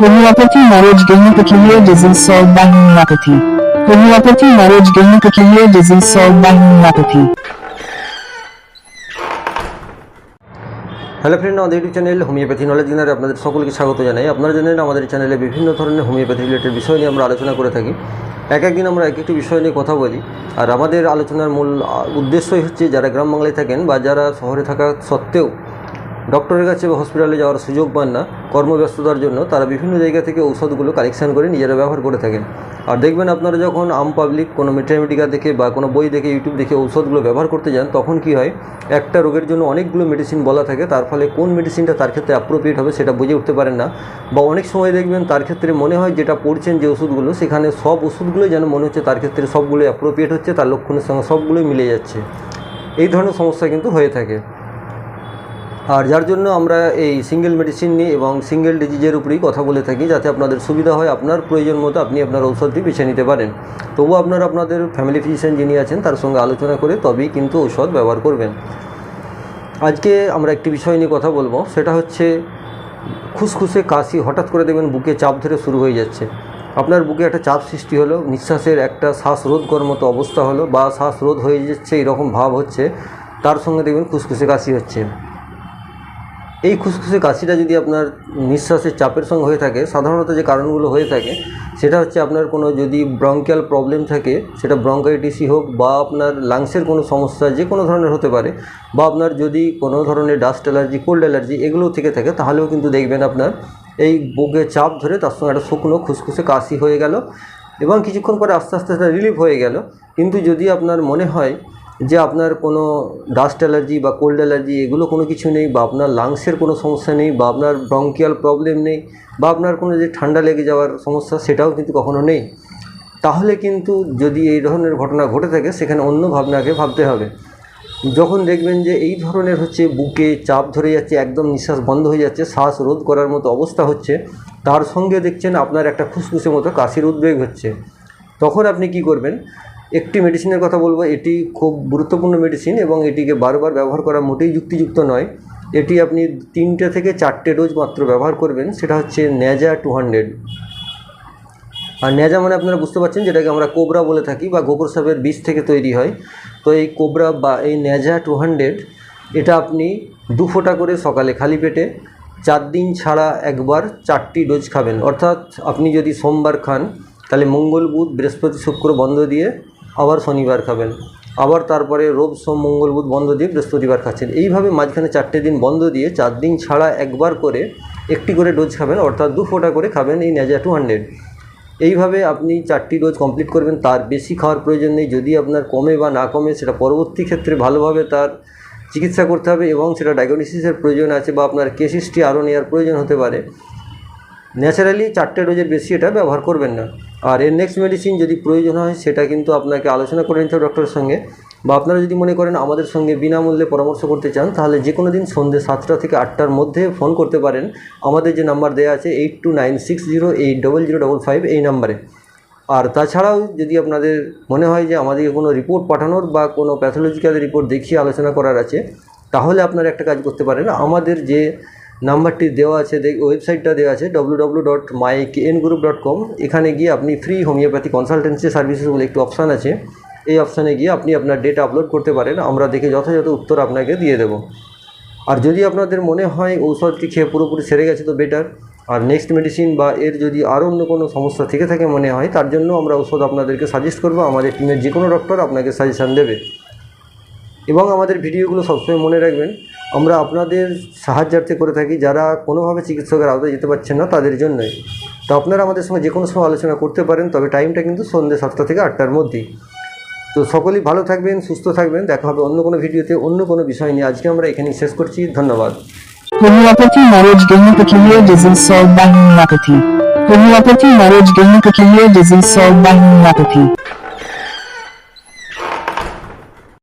Homeopathy marriage gain peculiar disease solved by homeopathy. Homeopathy marriage gain peculiar disease solved by homeopathy. Hello friend, আমাদের YouTube channel homeopathy knowledge গেনারে আপনাদের সকলকে স্বাগত জানাই আপনারা জানেন আমাদের চ্যানেলে বিভিন্ন ধরনের হোমিওপ্যাথি রিলেটেড বিষয় নিয়ে আমরা আলোচনা করে থাকি এক একদিন আমরা এক একটি বিষয় নিয়ে কথা বলি আর আমাদের আলোচনার মূল উদ্দেশ্যই হচ্ছে, যারা গ্রাম বাংলায় থাকেন বা যারা শহরে থাকা সত্ত্বেও ডক্টরের কাছে বা হসপিটালে যাওয়ার সুযোগ পান না, কর্মব্যস্ততার জন্য তারা বিভিন্ন জায়গা থেকে ঔষধগুলো কালেকশান করে নিজেরা ব্যবহার করে থাকেন। আর দেখবেন আপনারা যখন আম পাবলিক কোনো মেটামেটিকা দেখে বা কোনো বই দেখে ইউটিউব দেখে ঔষধগুলো ব্যবহার করতে যান, তখন কি হয়, একটা রোগের জন্য অনেকগুলো মেডিসিন বলা থাকে, তার ফলে কোন মেডিসিনটা তার ক্ষেত্রে অ্যাপ্রোপ্রিয়েট হবে সেটা বুঝে উঠতে পারেন না। বা অনেক সময় দেখবেন তার ক্ষেত্রে মনে হয় যেটা পড়ছেন যে ওষুধগুলো সেখানে সব ওষুধগুলো যেন মনে হচ্ছে তার ক্ষেত্রে সবগুলো অ্যাপ্রোপ্রিয়েট হচ্ছে, তার লক্ষণের সঙ্গে সবগুলোই মিলে যাচ্ছে। এই ধরনের সমস্যা কিন্তু হয়ে থাকে। আর যার জন্য আমরা এই সিঙ্গেল মেডিসিন নিয়ে এবং সিঙ্গেল ডিজিজের উপরেই কথা বলে থাকি, যাতে আপনাদের সুবিধা হয়, আপনার প্রয়োজন মতো আপনি আপনার ঔষধটি বেছে নিতে পারেন। তবুও আপনারা আপনাদের ফ্যামিলি ফিজিশিয়ান যিনি আছেন, তার সঙ্গে আলোচনা করে তবেই কিন্তু ঔষধ ব্যবহার করবেন। আজকে আমরা একটি বিষয় নিয়ে কথা বলব, সেটা হচ্ছে খুসখুসে কাশি, হঠাৎ করে দেখবেন বুকে চাপ ধরে শুরু হয়ে যাচ্ছে। আপনার বুকে একটা চাপ সৃষ্টি হলো, নিঃশ্বাসের একটা শ্বাসরোধ করার মতো অবস্থা হলো বা শ্বাসরোধ হয়ে যাচ্ছে, এরকম ভাব হচ্ছে, তার সঙ্গে দেখবেন খুসখুসে কাশি হচ্ছে। এই খুসখুসে কাশিটা যদি আপনার নিঃশ্বাসের চাপের সঙ্গে হয়ে থাকে, সাধারণত যে কারণগুলো হয়ে থাকে, সেটা হচ্ছে আপনার কোনো যদি ব্রঙ্কিয়াল প্রবলেম থাকে, সেটা ব্রঙ্কাইটিসই হোক বা আপনার লাংসের কোনো সমস্যা যে কোনো ধরনের হতে পারে, বা আপনার যদি কোনো ধরনের ডাস্ট অ্যালার্জি কোল্ড অ্যালার্জি এগুলো থেকে থাকে, তাহলেও কিন্তু দেখবেন আপনার এই বুকে চাপ ধরে তার সঙ্গে একটা শুকনো খুসখুসে কাশি হয়ে গেল এবং কিছুক্ষণ পরে আস্তে আস্তে সেটা রিলিফ হয়ে গেল। কিন্তু যদি আপনার মনে হয় যে আপনার কোনো ডাস্ট অ্যালার্জি বা কোল্ড অ্যালার্জি এগুলো কোনো কিছু নেই বা আপনার লাংসের কোনো সমস্যা নেই বা আপনার ব্রঙ্কিয়াল প্রবলেম নেই বা আপনার কোনো যে ঠান্ডা লেগে যাওয়ার সমস্যা সেটাও কিন্তু কখনো নেই। তাহলে কিন্তু যদি এই ধরনের ঘটনা ঘটে থাকে, সেখানে অন্য ভাবনাকে ভাবতে হবে। যখন দেখবেন যে এই ধরনের হচ্ছে বুকে চাপ ধরে যাচ্ছে, একদম নিঃশ্বাস বন্ধ হয়ে যাচ্ছে, শ্বাস রোধ করার মতো অবস্থা হচ্ছে, তার সঙ্গে দেখছেন আপনার একটা খুসখুসে মতো কাশির উদ্বেগ হচ্ছে। তখন আপনি কি করবেন? একটি মেডিসিনের কথা বলব, এটি খুব গুরুত্বপূর্ণ মেডিসিন এবং এটিকে বারবার ব্যবহার করা মোটেই যুক্তিযুক্ত নয়। এটি আপনি তিনটে থেকে চারটে ডোজ মাত্র ব্যবহার করবেন, সেটা হচ্ছে ন্যাজা টু হান্ড্রেড আর ন্যাজা মানে আপনারা বুঝতে পারছেন, যেটাকে আমরা কোবরা বলে থাকি বা গোবর সাপের বীজ থেকে তৈরি হয়। তো এই কোবরা বা এই ন্যাজা টু হান্ড্রেড এটা আপনি দু ফোঁটা করে সকালে খালি পেটে চার দিন ছাড়া একবার চারটি ডোজ খাবেন। অর্থাৎ আপনি যদি সোমবার খান, তাহলে মঙ্গল, বুধ, বৃহস্পতি, শুক্র বন্ধ দিয়ে আবার শনিবার খাবেন। আবার তারপরে রোব সোম, মঙ্গল, বুধ, বন্ধ দিয়ে বৃহস্পতিবার খাচ্ছেন। এইভাবে মাঝখানে চারটে দিন বন্ধ দিয়ে চার দিন ছাড়া একবার করে একটি করে ডোজ খাবেন, অর্থাৎ দু ফোঁটা করে খাবেন এই ন্যাজা টু হান্ড্রেড এইভাবে আপনি চারটি ডোজ কমপ্লিট করবেন, তার বেশি খাওয়ার প্রয়োজন নেই। যদি আপনার কমে বা না কমে, সেটা পরবর্তী ক্ষেত্রে ভালোভাবে তার চিকিৎসা করতে হবে এবং সেটা ডায়াগনোসিসের প্রয়োজন আছে বা আপনার কেস হিস্ট্রি আরও নেওয়ার প্রয়োজন হতে পারে। ন্যাচারালি চারটে ডোজের বেশি এটা ব্যবহার করবেন না। আর এর নেক্সট মেডিসিন যদি প্রয়োজন হয়, সেটা কিন্তু আপনাকে আলোচনা করে নিতে হবে ডক্টরের সঙ্গে। বা আপনারা যদি মনে করেন আমাদের সঙ্গে বিনামূল্যে পরামর্শ করতে চান, তাহলে যে কোনো দিন সন্ধ্যে সাতটা থেকে আটটার মধ্যে ফোন করতে পারেন। আমাদের যে নাম্বার দেওয়া আছে eight two nine six zero eight double zero double five এই নাম্বারে আর তাছাড়াও যদি আপনাদের মনে হয় যে আমাদেরকে কোনো রিপোর্ট পাঠানোর বা কোনো প্যাথোলজিক্যাল রিপোর্ট দেখিয়ে আলোচনা করার আছে, তাহলে আপনারা একটা কাজ করতে পারেন। আমাদের যে নাম্বারটি দেওয়া আছে ওয়েবসাইটটা দেওয়া আছে W W dot my N group dot com এখানে গিয়ে আপনি ফ্রি হোমিওপ্যাথি কনসালটেন্সি সার্ভিসেস বলে একটি অপশান আছে। এই অপশানে গিয়ে আপনি আপনার ডেটা আপলোড করতে পারেন। আমরা দেখে যথাযথ উত্তর আপনাকে দিয়ে দেবো। আর যদি আপনাদের মনে হয় ঔষধটি খেয়ে পুরোপুরি সেরে গেছে তো বেটার আর নেক্সট মেডিসিন বা এর যদি আরও অন্য কোনো সমস্যা থেকে থাকে মনে হয়, তার জন্য আমরা ঔষধ আপনাদেরকে সাজেস্ট করব। আমাদের টিমের যে কোনো ডক্টর আপনাকে সাজেশান দেবে। এবং আমাদের ভিডিওগুলো সবসময় মনে রাখবেন আমরা আপনাদের সাহায্যার্থে করে থাকি, যারা কোনোভাবে চিকিৎসকের আওতায় যেতে পারছেন না তাদের জন্যই তো আপনারা আমাদের সঙ্গে যে কোনো সময় আলোচনা করতে পারেন, তবে টাইমটা কিন্তু সন্ধ্যে সাতটা থেকে আটটার মধ্যেই তো সকলেই ভালো থাকবেন, সুস্থ থাকবেন, দেখা হবে অন্য কোনো ভিডিওতে অন্য কোনো বিষয় নিয়ে আজকে আমরা এখানেই শেষ করছি, ধন্যবাদ Homeopathy marriage gain peculiar disease solved by homeopathy. Homeopathy marriage gain peculiar disease solved by homeopathy.